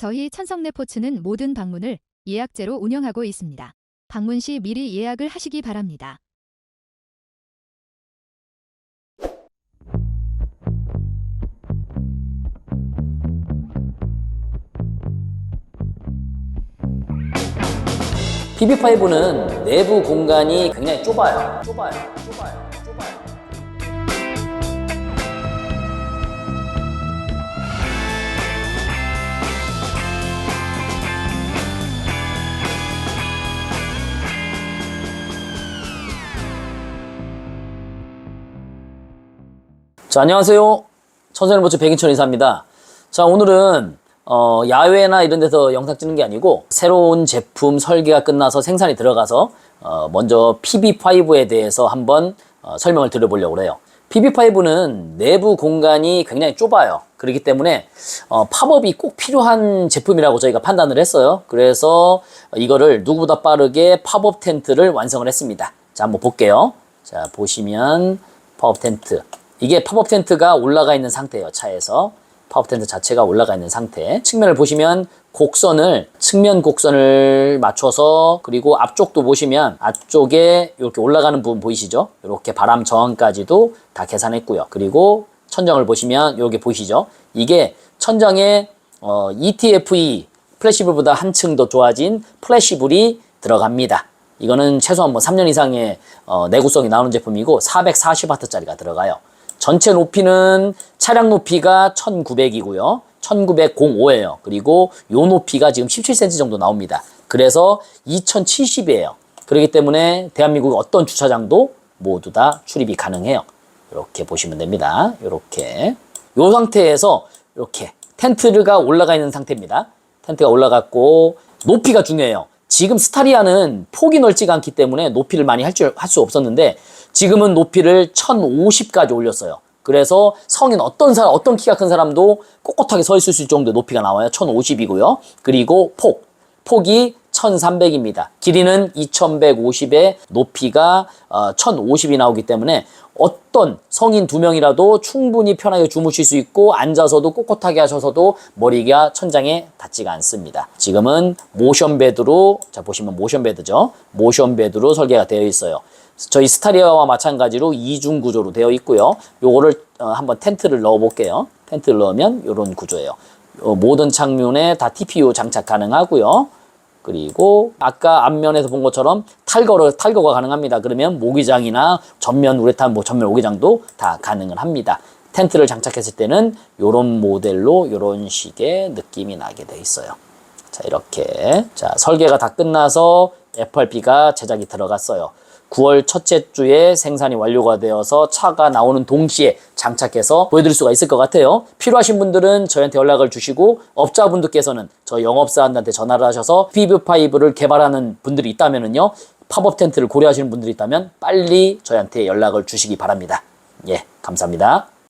저희 천성레포츠는 모든 방문을 예약제로 운영하고 있습니다. 방문 시 미리 예약을 하시기 바랍니다. PB5는 내부 공간이 굉장히. 좁아요. 좁아요. 좁아요. 자, 안녕하세요. 천선일보츠 백인천 이사입니다. 자, 오늘은 어, 야외나 이런 데서 영상 찍는 게 아니고 새로운 제품 설계가 끝나서 생산이 들어가서 어, 먼저 PB5에 대해서 한번 어, 설명을 드려보려고 해요. PB5는 내부 공간이 굉장히 좁아요. 그렇기 때문에 어, 팝업이 꼭 필요한 제품이라고 저희가 판단을 했어요. 그래서 이거를 누구보다 빠르게 팝업 텐트를 완성을 했습니다. 자, 한번 볼게요. 자, 보시면 팝업 텐트. 이게 팝업 텐트가 올라가 있는 상태예요. 차에서. 팝업 텐트 자체가 올라가 있는 상태. 측면을 보시면 곡선을 측면 곡선을 맞춰서 그리고 앞쪽도 보시면 앞쪽에 이렇게 올라가는 부분 보이시죠? 이렇게 바람 저항까지도 다 계산했고요. 그리고 천정을 보시면 여기 보이시죠? 이게 천정에 어, ETFE 플래시블보다 한층 더 좋아진 플래시블이 들어갑니다. 이거는 최소한 뭐 3년 이상의 어, 내구성이 나오는 제품이고 440W짜리가 들어가요. 전체 높이는 차량 높이가 1900이고요. 1905예요. 그리고 요 높이가 지금 17cm 정도 나옵니다. 그래서 2070이에요. 그렇기 때문에 대한민국 어떤 주차장도 모두 다 출입이 가능해요. 이렇게 보시면 됩니다. 이렇게. 요 상태에서 이렇게 텐트가 올라가 있는 상태입니다. 텐트가 올라갔고 높이가 중요해요. 지금 스타리아는 폭이 넓지가 않기 때문에 높이를 많이 할 줄 할 수 없었는데 지금은 높이를 1050까지 올렸어요. 그래서 성인 어떤 사람 어떤 키가 큰 사람도 꼿꼿하게 서 있을 수 있을 정도의 높이가 나와요. 1050이고요. 그리고 폭 폭이 1300입니다. 길이는 2150에 높이가 어, 1050이 나오기 때문에 어떤 성인 두 명이라도 충분히 편하게 주무실 수 있고 앉아서도 꼿꼿하게 하셔서도 머리가 천장에 닿지가 않습니다. 지금은 모션 베드로 자 보시면 모션 베드죠. 모션 베드로 설계가 되어 있어요. 저희 스타리아와 마찬가지로 이중 구조로 되어 있고요. 요거를 어, 한번 텐트를 넣어 볼게요. 텐트를 넣으면 이런 구조예요. 어, 모든 창문에 다 TPU 장착 가능하고요. 그리고 아까 앞면에서 본 것처럼 탈거를 탈거가 가능합니다. 그러면 모기장이나 전면 우레탄 뭐 전면 모기장도 다 가능을 합니다. 텐트를 장착했을 때는 이런 모델로 이런 식의 느낌이 나게 돼 있어요. 자 이렇게 자 설계가 다 끝나서 FRP가 제작이 들어갔어요. 9월 첫째 주에 생산이 완료가 되어서 차가 나오는 동시에 장착해서 보여드릴 수가 있을 것 같아요. 필요하신 분들은 저희한테 연락을 주시고 업자분들께서는 저 영업사원한테 전화를 하셔서 PV5를 개발하는 분들이 있다면은요. 팝업 텐트를 고려하시는 분들이 있다면 빨리 저희한테 연락을 주시기 바랍니다. 예, 감사합니다.